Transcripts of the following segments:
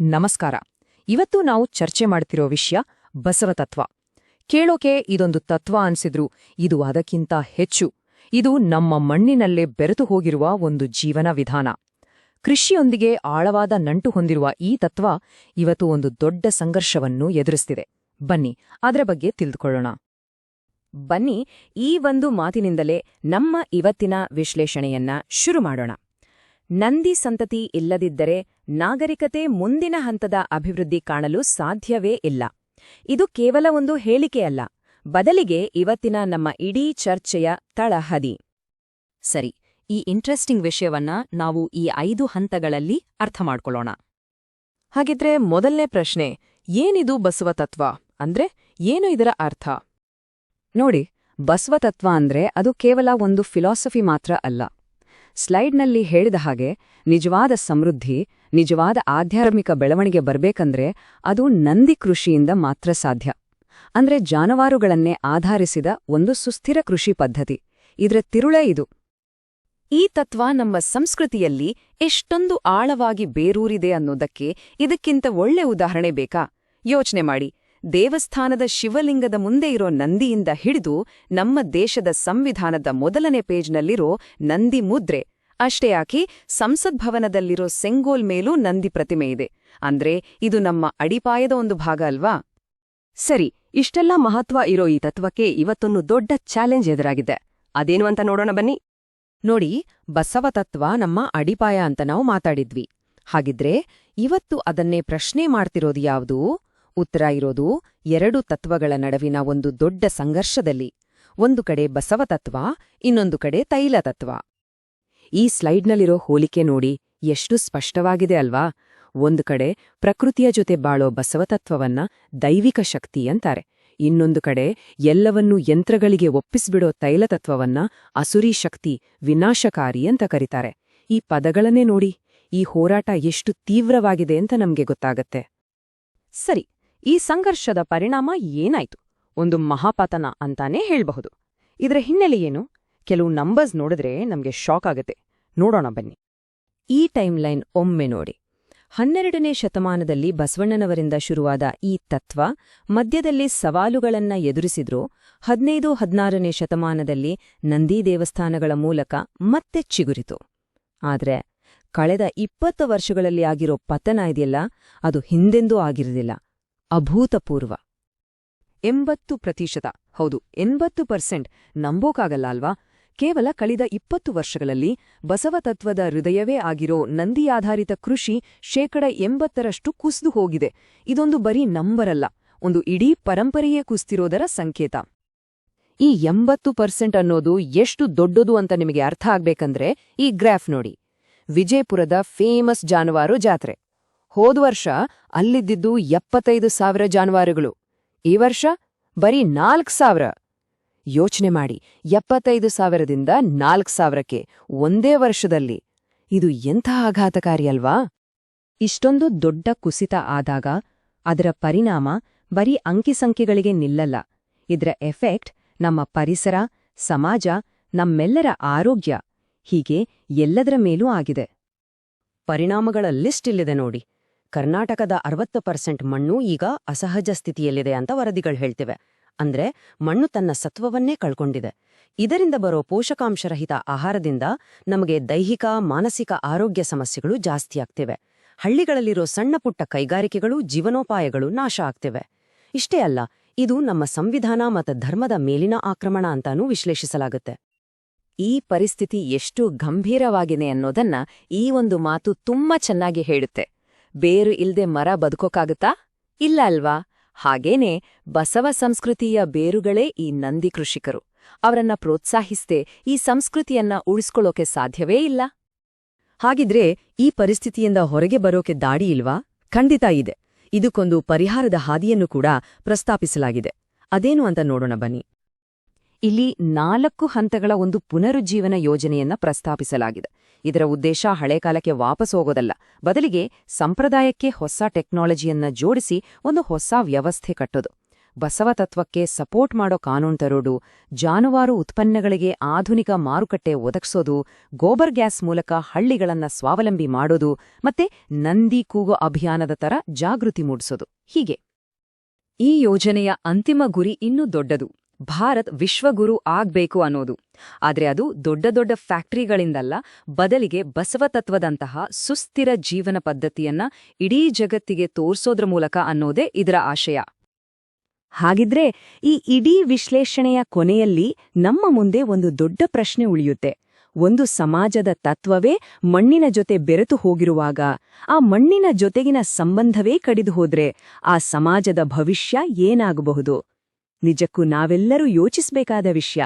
ನಮಸ್ಕಾರ. ಇವತ್ತು ನಾವು ಚರ್ಚೆ ಮಾಡ್ತಿರೋ ವಿಷಯ ಬಸವತತ್ವ ಕೇಳೋಕೆ ಇದೊಂದು ತತ್ವ ಅನ್ಸಿದ್ರು, ಇದು ಅದಕ್ಕಿಂತ ಹೆಚ್ಚು. ಇದು ನಮ್ಮ ಮಣ್ಣಿನಲ್ಲೇ ಬೆರೆತು ಹೋಗಿರುವ ಒಂದು ಜೀವನ ವಿಧಾನ. ಕೃಷಿಯೊಂದಿಗೆ ಆಳವಾದ ನಂಟು ಹೊಂದಿರುವ ಈ ತತ್ವ ಇವತ್ತು ಒಂದು ದೊಡ್ಡ ಸಂಘರ್ಷವನ್ನು ಎದುರಿಸ್ತಿದೆ. ಬನ್ನಿ, ಅದರ ಬಗ್ಗೆ ತಿಳಿದುಕೊಳ್ಳೋಣ ಬನ್ನಿ, ಈ ಒಂದು ಮಾತಿನಿಂದಲೇ ನಮ್ಮ ಇವತ್ತಿನ ವಿಶ್ಲೇಷಣೆಯನ್ನ ಶುರು ಮಾಡೋಣ. ನಂದಿ ಸಂತತಿ ಇಲ್ಲದಿದ್ದರೆ ನಾಗರಿಕತೆ ಮುಂದಿನ ಹಂತದ ಅಭಿವೃದ್ಧಿ ಕಾಣಲು ಸಾಧ್ಯವೇ ಇಲ್ಲ. ಇದು ಕೇವಲ ಒಂದು ಹೇಳಿಕೆಯಲ್ಲ ಬದಲಿಗೆ ಇವತ್ತಿನ ನಮ್ಮ ಇಡೀ ಚರ್ಚೆಯ ತಳಹದಿ ಸರಿ, ಈ ಇಂಟ್ರೆಸ್ಟಿಂಗ್ ವಿಷಯವನ್ನ ನಾವು ಈ ಐದು ಹಂತಗಳಲ್ಲಿ ಅರ್ಥ ಮಾಡ್ಕೊಳ್ಳೋಣ. ಹಾಗಿದ್ರೆ ಮೊದಲನೇ ಪ್ರಶ್ನೆ, ಏನಿದು ಬಸವತತ್ವ? ಅಂದ್ರೆ ಏನು ಇದರ ಅರ್ಥ? ನೋಡಿ, ಬಸವತತ್ವ ಅಂದ್ರೆ ಅದು ಕೇವಲ ಒಂದು ಫಿಲಾಸಫಿ ಮಾತ್ರ ಅಲ್ಲ. ಸ್ಲೈಡ್ನಲ್ಲಿ ಹೇಳಿದ ಹಾಗೆ ನಿಜವಾದ ಸಮೃದ್ಧಿ, ನಿಜವಾದ ಆಧ್ಯಾತ್ಮಿಕ ಬೆಳವಣಿಗೆ ಬರಬೇಕಂದ್ರೆ ಅದು ನಂದಿ ಕೃಷಿಯಿಂದ ಮಾತ್ರ ಸಾಧ್ಯ. ಅಂದ್ರೆ ಜಾನುವಾರುಗಳನ್ನೇ ಆಧರಿಸಿದ ಒಂದು ಸುಸ್ಥಿರ ಕೃಷಿ ಪದ್ಧತಿ. ಇದರ ತಿರುಳೇ ಇದು. ಈ ತತ್ವ ನಮ್ಮ ಸಂಸ್ಕೃತಿಯಲ್ಲಿ ಎಷ್ಟೊಂದು ಆಳವಾಗಿ ಬೇರೂರಿದೆ ಅನ್ನೋದಕ್ಕೆ ಇದಕ್ಕಿಂತ ಒಳ್ಳೆ ಉದಾಹರಣೆ ಬೇಕಾ? ಯೋಚನೆ ಮಾಡಿ. ದೇವಸ್ಥಾನದ ಶಿವಲಿಂಗದ ಮುಂದೆ ಇರೋ ನಂದಿಯಿಂದ ಹಿಡಿದು ನಮ್ಮ ದೇಶದ ಸಂವಿಧಾನದ ಮೊದಲನೇ ಪೇಜ್ನಲ್ಲಿರೋ ನಂದಿ ಮುದ್ರೆ. ಅಷ್ಟೇ ಯಾಕೆ ಸಂಸತ್ ಭವನದಲ್ಲಿರೋ ಸೆಂಗೋಲ್ ಮೇಲೂ ನಂದಿ ಪ್ರತಿಮೆ ಇದೆ. ಅಂದ್ರೆ ಇದು ನಮ್ಮ ಅಡಿಪಾಯದ ಒಂದು ಭಾಗ ಅಲ್ವಾ? ಸರಿ, ಇಷ್ಟೆಲ್ಲ ಮಹತ್ವ ಇರೋ ಈ ತತ್ವಕ್ಕೆ ಇವತ್ತೊಂದು ದೊಡ್ಡ ಚಾಲೆಂಜ್ ಎದುರಾಗಿದೆ. ಅದೇನು ಅಂತ ನೋಡೋಣ ಬನ್ನಿ. ನೋಡಿ, ಬಸವ ತತ್ವ ನಮ್ಮ ಅಡಿಪಾಯ ಅಂತ ನಾವು ಮಾತಾಡಿದ್ವಿ. ಹಾಗಿದ್ರೆ ಇವತ್ತು ಅದನ್ನೇ ಪ್ರಶ್ನೆ ಮಾಡ್ತಿರೋದು ಯಾವುದು? ಉತ್ತರ ಇರೋದು ಎರಡು ತತ್ವಗಳ ನಡುವಿನ ಒಂದು ದೊಡ್ಡ ಸಂಘರ್ಷದಲ್ಲಿ. ಒಂದು ಕಡೆ ಬಸವತತ್ವ ಇನ್ನೊಂದು ಕಡೆ ತೈಲತತ್ವ ಈ ಸ್ಲೈಡ್ನಲ್ಲಿರೋ ಹೋಲಿಕೆ ನೋಡಿ ಎಷ್ಟು ಸ್ಪಷ್ಟವಾಗಿದೆ ಅಲ್ವಾ? ಒಂದು ಕಡೆ ಪ್ರಕೃತಿಯ ಜೊತೆ ಬಾಳೋ ಬಸವತತ್ವವನ್ನ ದೈವಿಕ ಶಕ್ತಿ ಅಂತಾರೆ. ಇನ್ನೊಂದು ಕಡೆ ಎಲ್ಲವನ್ನೂ ಯಂತ್ರಗಳಿಗೆ ಒಪ್ಪಿಸ್ಬಿಡೋ ತೈಲತತ್ವವನ್ನ ಅಸುರಿ ಶಕ್ತಿ, ವಿನಾಶಕಾರಿ ಅಂತ ಕರೀತಾರೆ. ಈ ಪದಗಳನ್ನೇ ನೋಡಿ, ಈ ಹೋರಾಟ ಎಷ್ಟು ತೀವ್ರವಾಗಿದೆ ಅಂತ ನಮ್ಗೆ ಗೊತ್ತಾಗತ್ತೆ. ಸರಿ, ಈ ಸಂಘರ್ಷದ ಪರಿಣಾಮ ಏನಾಯ್ತು? ಒಂದು ಮಹಾಪತನ ಅಂತಾನೇ ಹೇಳ್ಬಹುದು. ಇದರ ಹಿನ್ನೆಲೆ ಏನು? ಕೆಲವು ನಂಬರ್ಸ್ ನೋಡಿದ್ರೆ ನಮಗೆ ಶಾಕ್ ಆಗುತ್ತೆ. ನೋಡೋಣ ಬನ್ನಿ. ಈ ಟೈಮ್ಲೈನ್ ಒಮ್ಮೆ ನೋಡಿ. ಹನ್ನೆರಡನೇ ಶತಮಾನದಲ್ಲಿ ಬಸವಣ್ಣನವರಿಂದ ಶುರುವಾದ ಈ ತತ್ವ ಮಧ್ಯದಲ್ಲಿ ಸವಾಲುಗಳನ್ನ ಎದುರಿಸಿದ್ರೂ. ಹದಿನೈದು, ಹದಿನಾರನೇ ಶತಮಾನದಲ್ಲಿ ನಂದಿ ದೇವಸ್ಥಾನಗಳ ಮೂಲಕ ಮತ್ತೆ ಚಿಗುರಿತು. ಆದ್ರೆ ಕಳೆದ ಇಪ್ಪತ್ತು ವರ್ಷಗಳಲ್ಲಿ ಆಗಿರೋ ಪತನ ಇದೆಯಲ್ಲ, ಅದು ಹಿಂದೆಂದೂ ಆಗಿರಲಿಲ್ಲ ಅಭೂತಪೂರ್ವ. ಎಂಬತ್ತು ಪ್ರತಿಶತ. ಹೌದು, ಎಂಬತ್ತು ಪರ್ಸೆಂಟ್ ನಂಬೋಕಾಗಲ್ಲ ಅಲ್ವಾ? ಕೇವಲ ಕಳೆದ ಇಪ್ಪತ್ತು ವರ್ಷಗಳಲ್ಲಿ ಬಸವತತ್ವದ ಹೃದಯವೇ ಆಗಿರೋ ನಂದಿಯಾಧಾರಿತ ಕೃಷಿ ಶೇಕಡ ಎಂಬತ್ತರಷ್ಟು ಕುಸಿದು ಹೋಗಿದೆ. ಇದೊಂದು ಬರೀ ನಂಬರಲ್ಲ, ಒಂದು ಇಡೀ ಪರಂಪರೆಯೇ ಕುಸ್ತಿರೋದರ ಸಂಕೇತ. ಈ ಎಂಬತ್ತು ಪರ್ಸೆಂಟ್ ಅನ್ನೋದು ಎಷ್ಟು ದೊಡ್ಡದು ಅಂತ ನಿಮಗೆ ಅರ್ಥ ಆಗ್ಬೇಕಂದ್ರೆ ಈ ಗ್ರಾಫ್ ನೋಡಿ. ವಿಜಯಪುರದ ಫೇಮಸ್ ಜಾನುವಾರು ಜಾತ್ರೆ. ಹೋದ ವರ್ಷ ಅಲ್ಲಿದ್ದಿದ್ದು ಎಪ್ಪತ್ತೈದು ಸಾವಿರ ಜಾನುವಾರುಗಳು. ಈ ವರ್ಷ ಬರೀ ನಾಲ್ಕು ಸಾವಿರ. ಯೋಚನೆ ಮಾಡಿ. ಎಪ್ಪತ್ತೈದು ಸಾವಿರದಿಂದ ನಾಲ್ಕು ಸಾವಿರಕ್ಕೆ ಒಂದೇ ವರ್ಷದಲ್ಲಿ. ಇದು ಎಂಥ ಆಘಾತಕಾರಿ ಅಲ್ವಾ? ಇಷ್ಟೊಂದು ದೊಡ್ಡ ಕುಸಿತ ಆದಾಗ ಅದರ ಪರಿಣಾಮ ಬರೀ ಅಂಕಿಸಂಖ್ಯೆಗಳಿಗೆ ನಿಲ್ಲಲ್ಲ. ಇದರ ಎಫೆಕ್ಟ್ ನಮ್ಮ ಪರಿಸರ, ಸಮಾಜ, ನಮ್ಮೆಲ್ಲರ ಆರೋಗ್ಯ, ಹೀಗೆ ಎಲ್ಲದರ ಮೇಲೂ ಆಗಿದೆ. ಪರಿಣಾಮಗಳ ಲಿಸ್ಟ್ ಇಲ್ಲಿದೆ ನೋಡಿ. ಕರ್ನಾಟಕದ ಅರವತ್ತು ಪರ್ಸೆಂಟ್ ಮಣ್ಣು ಈಗ ಅಸಹಜ ಸ್ಥಿತಿಯಲ್ಲಿದೆ ಅಂತ ವರದಿಗಳು ಹೇಳ್ತಿವೆ. ಅಂದ್ರೆ ಮಣ್ಣು ತನ್ನ ಸತ್ವವನ್ನೇ ಕಳ್ಕೊಂಡಿದೆ. ಇದರಿಂದ ಬರೋ ಪೋಷಕಾಂಶರಹಿತ ಆಹಾರದಿಂದ ನಮಗೆ ದೈಹಿಕ, ಮಾನಸಿಕ ಆರೋಗ್ಯ ಸಮಸ್ಯೆಗಳು ಜಾಸ್ತಿಯಾಗ್ತಿವೆ ಹಳ್ಳಿಗಳಲ್ಲಿರೋ ಸಣ್ಣಪುಟ್ಟ ಕೈಗಾರಿಕೆಗಳು, ಜೀವನೋಪಾಯಗಳು ನಾಶ ಆಗ್ತಿವೆ. ಇಷ್ಟೇ ಅಲ್ಲ, ಇದು ನಮ್ಮ ಸಂವಿಧಾನ ಮತ್ತು ಧರ್ಮದ ಮೇಲಿನ ಆಕ್ರಮಣ ಅಂತಾನೂ ವಿಶ್ಲೇಷಿಸಲಾಗುತ್ತೆ. ಈ ಪರಿಸ್ಥಿತಿ ಎಷ್ಟು ಗಂಭೀರವಾಗಿದೆ ಅನ್ನೋದನ್ನ ಈ ಒಂದು ಮಾತು ತುಂಬಾ ಚೆನ್ನಾಗಿ ಹೇಳುತ್ತೆ. ಬೇರು ಇಲ್ದೆ ಮರ ಬದುಕೋಕಾಗುತ್ತಾ ಇಲ್ಲ ಅಲ್ವಾ? ಹಾಗೇನೆ ಬಸವ ಸಂಸ್ಕೃತಿಯ ಬೇರುಗಳೇ ಈ ನಂದಿ ಕೃಷಿಕರು. ಅವರನ್ನ ಪ್ರೋತ್ಸಾಹಿಸದೆ ಈ ಸಂಸ್ಕೃತಿಯನ್ನ ಉಳಿಸ್ಕೊಳ್ಳೋಕೆ ಸಾಧ್ಯವೇ ಇಲ್ಲ. ಹಾಗಿದ್ರೆ ಈ ಪರಿಸ್ಥಿತಿಯಿಂದ ಹೊರಗೆ ಬರೋಕೆ ದಾಡಿ ಇಲ್ವಾ? ಖಂಡಿತ ಇದೆ. ಇದಕ್ಕೊಂದು ಪರಿಹಾರದ ಹಾದಿಯನ್ನು ಕೂಡ ಪ್ರಸ್ತಾಪಿಸಲಾಗಿದೆ. ಅದೇನು ಅಂತ ನೋಡೋಣ ಬನ್ನಿ. ಇಲ್ಲಿ ನಾಲ್ಕು ಹಂತಗಳ ಒಂದು ಪುನರುಜ್ಜೀವನ ಯೋಜನೆಯನ್ನ ಪ್ರಸ್ತಾಪಿಸಲಾಗಿದೆ. ಇದರ ಉದ್ದೇಶ ಹಳೆ ಕಾಲಕ್ಕೆ ವಾಪಸ್ ಹೋಗೋದಲ್ಲ. ಬದಲಿಗೆ ಸಂಪ್ರದಾಯಕ್ಕೆ ಹೊಸ ಟೆಕ್ನಾಲಜಿಯನ್ನ ಜೋಡಿಸಿ ಒಂದು ಹೊಸ ವ್ಯವಸ್ಥೆ ಕಟ್ಟೋದು. ಬಸವ ತತ್ವಕ್ಕೆ ಸಪೋರ್ಟ್ ಮಾಡೋ ಕಾನೂನು ತರೋಡು ಜಾನುವಾರು ಉತ್ಪನ್ನಗಳಿಗೆ ಆಧುನಿಕ ಮಾರುಕಟ್ಟೆ ಒದಗಿಸೋದು, ಗೋಬರ್ ಗ್ಯಾಸ್ ಮೂಲಕ ಹಳ್ಳಿಗಳನ್ನ ಸ್ವಾವಲಂಬಿ ಮಾಡೋದು, ಮತ್ತೆ ನಂದಿ ಕೂಗೋ ಅಭಿಯಾನದ ತರ ಜಾಗೃತಿ ಮೂಡಿಸೋದು. ಹೀಗೆ. ಈ ಯೋಜನೆಯ ಅಂತಿಮ ಗುರಿ ಇನ್ನೂ ದೊಡ್ಡದು. ಭಾರತ್ ವಿಶ್ವಗುರು ಆಗ್ಬೇಕು ಅನ್ನೋದು. ಆದ್ರೆ ಅದು ದೊಡ್ಡ ದೊಡ್ಡ ಫ್ಯಾಕ್ಟರಿಗಳಿಂದಲ್ಲ, ಬದಲಿಗೆ ಬಸವತತ್ವದಂತಹ ಸುಸ್ಥಿರ ಜೀವನ ಪದ್ಧತಿಯನ್ನ ಇಡೀ ಜಗತ್ತಿಗೆ ತೋರ್ಸೋದ್ರ ಮೂಲಕ ಅನ್ನೋದೇ ಇದರ ಆಶಯ. ಹಾಗಿದ್ರೆ ಈ ಇಡೀ ವಿಶ್ಲೇಷಣೆಯ ಕೊನೆಯಲ್ಲಿ ನಮ್ಮ ಮುಂದೆ ಒಂದು ದೊಡ್ಡ ಪ್ರಶ್ನೆ ಉಳಿಯುತ್ತೆ. ಒಂದು ಸಮಾಜದ ತತ್ವವೇ ಮಣ್ಣಿನ ಜೊತೆ ಬೆರೆತು ಹೋಗಿರುವಾಗ, ಆ ಮಣ್ಣಿನ ಜೊತೆಗಿನ ಸಂಬಂಧವೇ ಕಡಿದು ಹೋದ್ರೆ ಆ ಸಮಾಜದ ಭವಿಷ್ಯ ಏನಾಗಬಹುದು? ನಿಜಕ್ಕೂ ನಾವೆಲ್ಲರೂ ಯೋಚಿಸಬೇಕಾದ ವಿಷಯ.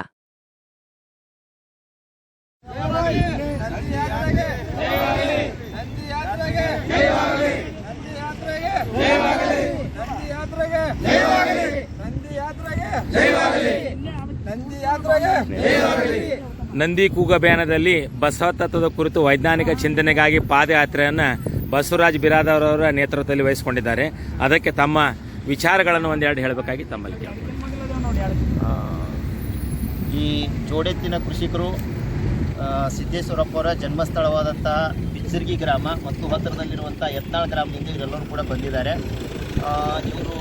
ನಂದಿ ಕೂಗ ಅಭಿಯಾನದಲ್ಲಿ ಬಸವ ತತ್ವದ ಕುರಿತು ವೈಜ್ಞಾನಿಕ ಚಿಂತನೆಗಾಗಿ ಪಾದಯಾತ್ರೆಯನ್ನು ಬಸವರಾಜ್ ಬಿರಾದವರವರ ನೇತೃತ್ವದಲ್ಲಿ ವಹಿಸಿಕೊಂಡಿದ್ದಾರೆ. ಅದಕ್ಕೆ ತಮ್ಮ ವಿಚಾರಗಳನ್ನು ಒಂದೆರಡು ಹೇಳಬೇಕಾಗಿ ತಮ್ಮಲ್ಲಿ ಈ ಜೋಡೆತ್ತಿನ ಕೃಷಿಕರು ಸಿದ್ದೇಶ್ವರಪ್ಪರ ಜನ್ಮಸ್ಥಳವಾದಂಥ ಬಿಚ್ಚರ್ಗಿ ಗ್ರಾಮ ಮತ್ತು ಹತ್ತಿರದಲ್ಲಿರುವಂಥ ಯತ್ನಾಳ್ ಗ್ರಾಮದಿಂದ ಇವರೆಲ್ಲರೂ ಕೂಡ ಬಂದಿದ್ದಾರೆ. ಇವರು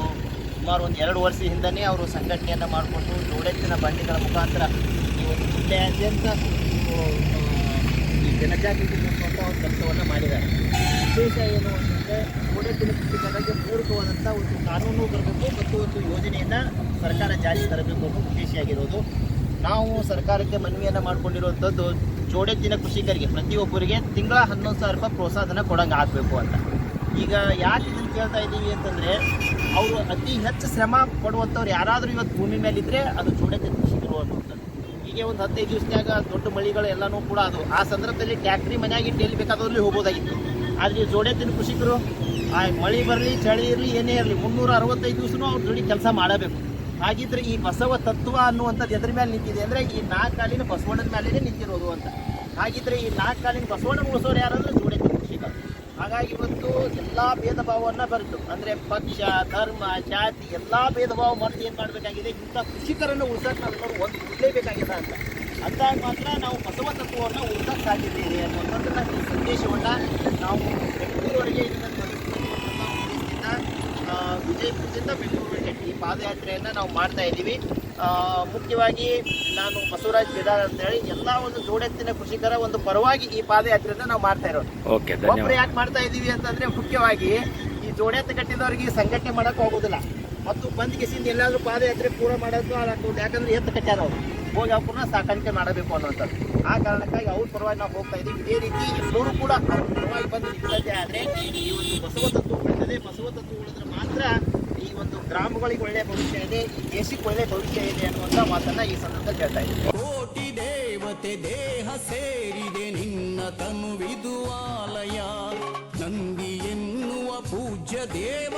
ಸುಮಾರು ಒಂದು ಎರಡು ವರ್ಷ ಹಿಂದನೇ ಅವರು ಸಂಘಟನೆಯನ್ನು ಮಾಡಿಕೊಂಡು ಜೋಡೆತ್ತಿನ ಬಂಡಿಗಳ ಮುಖಾಂತರ ಈ ಒಂದು ಜಿಲ್ಲೆಯಾದ್ಯಂತ ಜನಜಾಗೃತಿ ಮೂಡಿಸುವಂಥ ಒಂದು ಕೆಲಸವನ್ನು ಮಾಡಿದ್ದಾರೆ. ವಿಶೇಷ ಏನು ಅಂತಂದರೆ ಜೋಡೆತ್ತಿನ ಕೃಷಿಕರಿಗೆ ಪೂರಕವಾದಂಥ ಒಂದು ಕಾನೂನು ಬರಬೇಕು ಮತ್ತು ಒಂದು ಯೋಜನೆಯನ್ನು ಸರ್ಕಾರ ಜಾರಿಗೆ ತರಬೇಕು ಅನ್ನೋ ಆಗಿರೋದು. ನಾವು ಸರ್ಕಾರಕ್ಕೆ ಮನವಿಯನ್ನು ಮಾಡಿಕೊಂಡಿರುವಂಥದ್ದು ಜೋಡೆ ದಿನ ಕೃಷಿಕರಿಗೆ, ಪ್ರತಿಯೊಬ್ಬರಿಗೆ ತಿಂಗಳ ಹನ್ನೊಂದು ಸಾವಿರ ರೂಪಾಯಿ ಪ್ರೋತ್ಸಾಹನ ಕೊಡಂಗೆ ಆಗಬೇಕು ಅಂತ. ಈಗ ಯಾಕೆ ಇದನ್ನು ಕೇಳ್ತಾ ಇದ್ದೀವಿ ಅಂತಂದರೆ ಅವರು ಅತಿ ಹೆಚ್ಚು ಶ್ರಮ ಪಡುವಂಥವ್ರು ಯಾರಾದರೂ ಇವತ್ತು ಭೂಮಿ ಮೇಲಿದ್ದರೆ ಅದು ಜೋಡೆ ದಿನ ಕೃಷಿಕರು ಅನ್ನುವಂಥದ್ದು ಹೀಗೆ ಒಂದು ಹದಿನೈದು ದಿವಸದಾಗ ದೊಡ್ಡ ಮಳಿಗಳು ಎಲ್ಲನೂ ಕೂಡ ಅದು. ಆ ಸಂದರ್ಭದಲ್ಲಿ ಟ್ಯಾಕ್ಟ್ರಿ ಮನೆಯಾಗಿ ಇಟ್ಟು ಎಲ್ಲಿ ಬೇಕಾದಲ್ಲಿ ಹೋಗ್ಬೋದಾಗಿತ್ತು ಆದರೆ ತಿನ್ನು ಕೃಷಿಕರು, ಆ ಮಳೆ ಬರಲಿ, ಚಳಿ ಇರಲಿ, ಏನೇ ಇರಲಿ, ಮುನ್ನೂರ ಅರವತ್ತೈದು ದಿವಸನೂ ಅವ್ರ ಜೋಡಿ ಕೆಲಸ ಮಾಡಬೇಕು. ಹಾಗಿದ್ರೆ ಈ ಬಸವ ತತ್ವ ಅನ್ನುವಂಥದ್ದು ಎದ್ರ ಮೇಲೆ ನಿಂತಿದೆ ಅಂದರೆ ಈ ನಾಲ್ಕು ಕಾಲಿನ ಬಸವಣ್ಣದ ಮೇಲೇ ನಿಂತಿರೋದು ಅಂತ. ಹಾಗಿದ್ರೆ ಈ ನಾಲ್ಕು ಕಾಲಿನ ಬಸವಣ್ಣ ಉಳಿಸೋರು ಯಾರಂದ್ರೆ ಕೃಷಿಕರು ಹಾಗಾಗಿ ಇವತ್ತು ಎಲ್ಲ ಭೇದ ಭಾವವನ್ನು ಬರೆದು, ಅಂದರೆ ಪಕ್ಷ, ಧರ್ಮ, ಜಾತಿ, ಎಲ್ಲ ಭೇದ ಭಾವ ಮರೆತು ಏನು ಮಾಡಬೇಕಾಗಿದೆ, ಇಂಥ ಕೃಷಿಕರನ್ನು ಉಳಿಸೋಕೆ ನಾವೆಲ್ಲರೂ ಒಂದು ಉಳಿಲೇಬೇಕಾಗಿದೆ ಅಂತ. ಅಂದಾಗ ಮಾತ್ರ ನಾವು ಬಸವ ತತ್ವವನ್ನು ಉಳಿಸೋಕೆ ಸಾಧ್ಯತೆ ಇದೆ ಈ ಸಂದೇಶವನ್ನು ನಾವು ಬೆಂಗಳೂರವರೆಗೆ ಇದನ್ನು ವಿಜಯಪುರದಿಂದ ಬೆಂಗಳೂರಿಗೆ ಈ ಪಾದಯಾತ್ರೆಯನ್ನು ನಾವು ಮಾಡ್ತಾ ಇದ್ದೀವಿ. ಆ, ಮುಖ್ಯವಾಗಿ ನಾನು ಬಸವರಾಜ್ ಅಂತ ಹೇಳಿ ಎಲ್ಲ ಒಂದು ಜೋಡೆತ್ತಿನ ಕೃಷಿಕರ ಒಂದು ಪರವಾಗಿ ಈ ಪಾದಯಾತ್ರೆಯನ್ನು ನಾವು ಮಾಡ್ತಾ ಇರೋದು. ಒಬ್ಬರು ಯಾಕೆ ಮಾಡ್ತಾ ಇದ್ದೀವಿ ಅಂತಂದ್ರೆ ಮುಖ್ಯವಾಗಿ ಈ ಜೋಡೆತ್ತ ಕಟ್ಟಿದವರಿಗೆ ಸಂಘಟನೆ ಮಾಡಕ್ ಹೋಗೋದಿಲ್ಲ. ಮತ್ತು ಬಂದ್ ಕಿಸಿಂದ ಎಲ್ಲಾದ್ರೂ ಪಾದಯಾತ್ರೆ ಪೂರ ಮಾಡೋದು ಹಾಳಾಗ್ಬೋದು ಯಾಕಂದ್ರೆ ಎತ್ತ ಕಟ್ಟಾರ ಅವರು. ಹೋಗಿ ಅವ್ರ ಸಾಕಾಣಿಕೆ ಮಾಡಬೇಕು ಅನ್ನೋಂಥದ್ದು ಆ ಕಾರಣಕ್ಕಾಗಿ ಅವ್ರ ಪರವಾಗಿ ನಾವು ಹೋಗ್ತಾ ಇದೀವಿ ಇದೇ ರೀತಿ ಎಲ್ಲರೂ ಕೂಡ ಅವ್ರ ಪರವಾಗಿ ಬಂದು ನಿಲ್ಲದೆ ಆದರೆ ಈ ಒಂದು ಬಸವ ತತ್ವ ಉಳಿತದೆ. ಬಸವ ತತ್ವ ಉಳಿದ್ರೆ ಮಾತ್ರ ಈ ಒಂದು ಗ್ರಾಮಗಳಿಗೆ ಒಳ್ಳೆಯ ಭವಿಷ್ಯ ಇದೆ. ಈ ದೇಶಕ್ಕೆ ಒಳ್ಳೆಯ ಭವಿಷ್ಯ ಇದೆ ಅನ್ನುವಂಥ ಮಾತನ್ನ ಈ ಸಂದರ್ಭದಲ್ಲಿ ಹೇಳ್ತಾ ಇದ್ದೀವಿ ಕೋಟಿ ದೇವತೆ ದೇಹ ಸೇರಿದೆ. ನಿನ್ನ ತನು ಆಲಯ ನಂದಿ ಎನ್ನುವ ಪೂಜ್ಯ ದೇವ